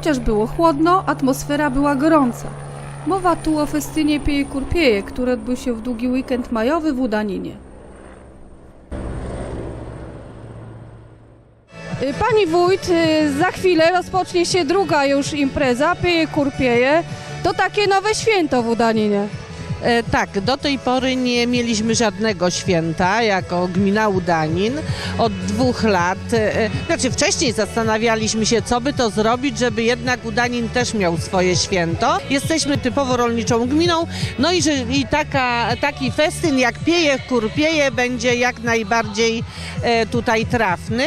Chociaż było chłodno, atmosfera była gorąca. Mowa tu o festynie Pieje Kurpieje, który odbył się w długi weekend majowy w Udaninie. Y, Pani wójt, y, za chwilę rozpocznie się druga już impreza, Pieje Kurpieje. To takie nowe święto w Udaninie. E, Tak, do tej pory nie mieliśmy żadnego święta jako gmina Udanin od dwóch lat. E, Znaczy wcześniej zastanawialiśmy się, co by to zrobić, żeby jednak Udanin też miał swoje święto. Jesteśmy typowo rolniczą gminą, no i, że, i taka, taki festyn jak Pieje Kurpieje będzie jak najbardziej e, tutaj trafny.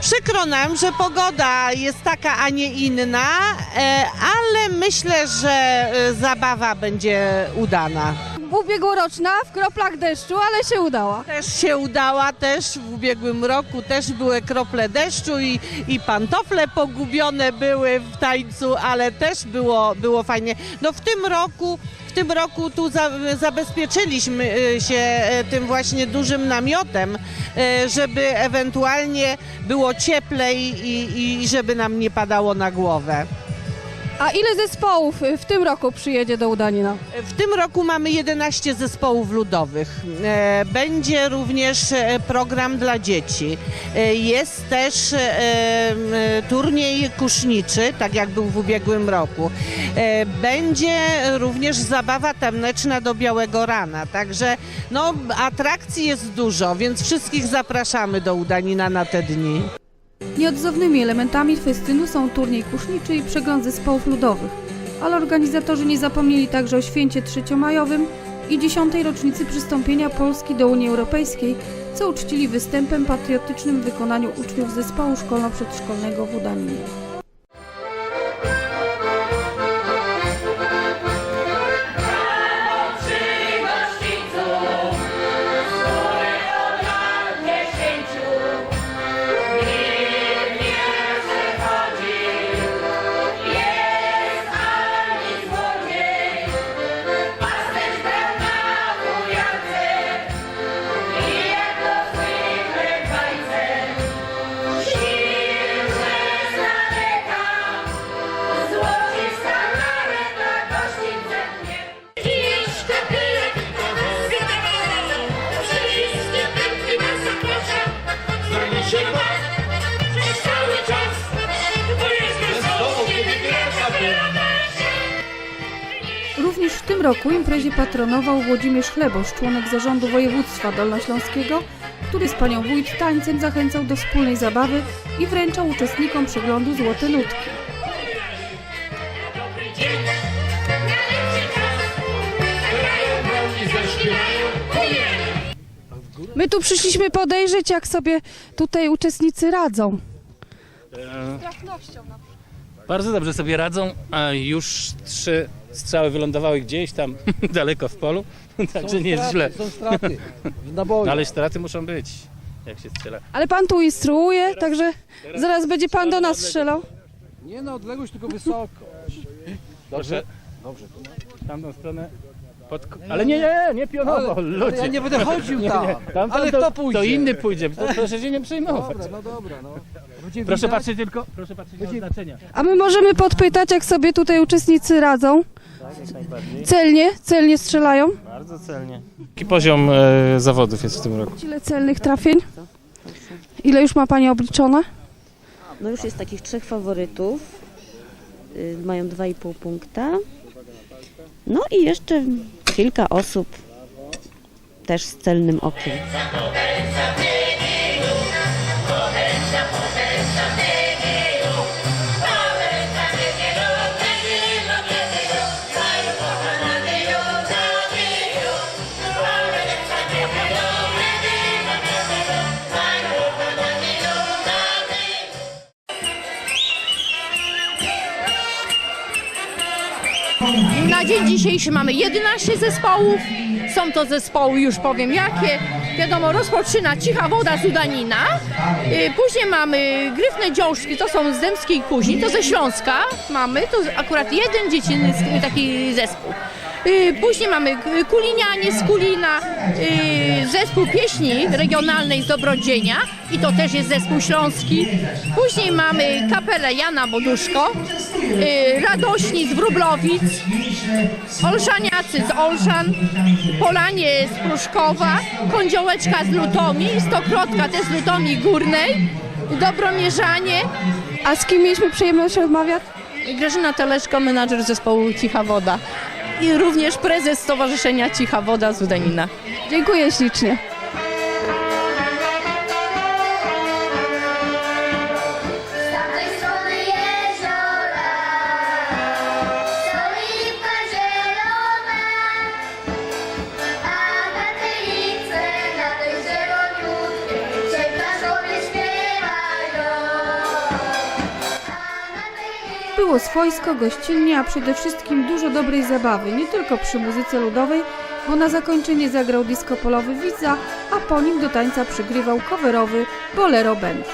Przykro nam, że pogoda jest taka, a nie inna, e, ale myślę, że e, zabawa będzie udana. Ubiegłoroczna w kroplach deszczu, ale się udała. Też się udała, też w ubiegłym roku też były krople deszczu i, i pantofle pogubione były w tańcu, ale też było, było fajnie. No w tym roku w tym roku tu za, zabezpieczyliśmy e, się e, tym właśnie dużym namiotem, e, żeby ewentualnie było cieplej i, i żeby nam nie padało na głowę. A ile zespołów y, w tym roku przyjedzie do Udanina? W tym roku mamy 11 zespołów ludowych. E, Będzie również e, program dla dzieci. E, Jest też turniej kuszniczy, tak jak był w ubiegłym roku. Będzie również zabawa taneczna do białego rana. Także no, atrakcji jest dużo, więc wszystkich zapraszamy do Udanina na te dni. Nieodzownymi elementami festynu są turniej kuszniczy i przegląd zespołów ludowych, ale organizatorzy nie zapomnieli także o święcie trzeciomajowym i dziesiątej rocznicy przystąpienia Polski do Unii Europejskiej, co uczcili występem patriotycznym w wykonaniu uczniów zespołu szkolno-przedszkolnego w Udaninie. Tym roku imprezie patronował Włodzimierz Chlebosz, członek zarządu województwa dolnośląskiego, który z panią wójt tańcem zachęcał do wspólnej zabawy i wręczał uczestnikom przeglądu złote nutki. My tu przyszliśmy podejrzeć, jak sobie tutaj uczestnicy radzą. Bardzo dobrze sobie radzą, a już trzy strzały wylądowały gdzieś tam daleko w polu, także nie jest źle. Są straty w naboju. No, ale straty muszą być, jak się strzela. Ale pan tu instruuje, także zaraz będzie pan do nas strzelał. Nie na odległość, tylko wysoko. Proszę, Dobrze. w tamtą stronę. Pod... Ale nie, nie, nie pionowo, Ale, ale ludzie. ja nie będę chodził Nie, tam. nie, tam ale to, kto pójdzie? To inny pójdzie, to proszę się nie przejmować. Dobra, no dobra, no. Będzie Proszę widać. patrzeć tylko, proszę patrzeć na oznaczenia. A my możemy podpytać, jak sobie tutaj uczestnicy radzą. Celnie, celnie strzelają. Bardzo celnie. Jaki poziom e, zawodów jest w tym roku? Ile celnych trafień? Ile już ma pani obliczone? No już jest takich trzech faworytów. Y, Mają 2,5 punkta. No i jeszcze kilka osób też z celnym okiem. Na dzień dzisiejszy mamy 11 zespołów. Są to zespoły, już powiem jakie. Wiadomo, rozpoczyna Cicha Woda z Udanina. Y, Później mamy Gryfne Dziążki, to są z Dębskiej Kuźni, to ze Śląska mamy. To akurat jeden dziecinny taki zespół. Y, Później mamy Kulinianie z Kulina, y, zespół pieśni regionalnej z Dobrodzienia i to też jest zespół śląski. Później mamy kapelę Jana Boduszko, Radośni z Wróblowic, Olszaniacy z Olszan, Polanie z Pruszkowa, Kądziołeczka z Lutomi, Stokrotka też z Lutomi Górnej, Dobromierzanie, A z kim mieliśmy przyjemność rozmawiać? Grażyna Teleszko, menadżer zespołu Cicha Woda i również prezes Stowarzyszenia Cicha Woda z Udanina. Dziękuję ślicznie. Było swojsko, gościnnie, a przede wszystkim dużo dobrej zabawy, nie tylko przy muzyce ludowej, bo na zakończenie zagrał disco polowy Widza, a po nim do tańca przygrywał coverowy Bolero Band.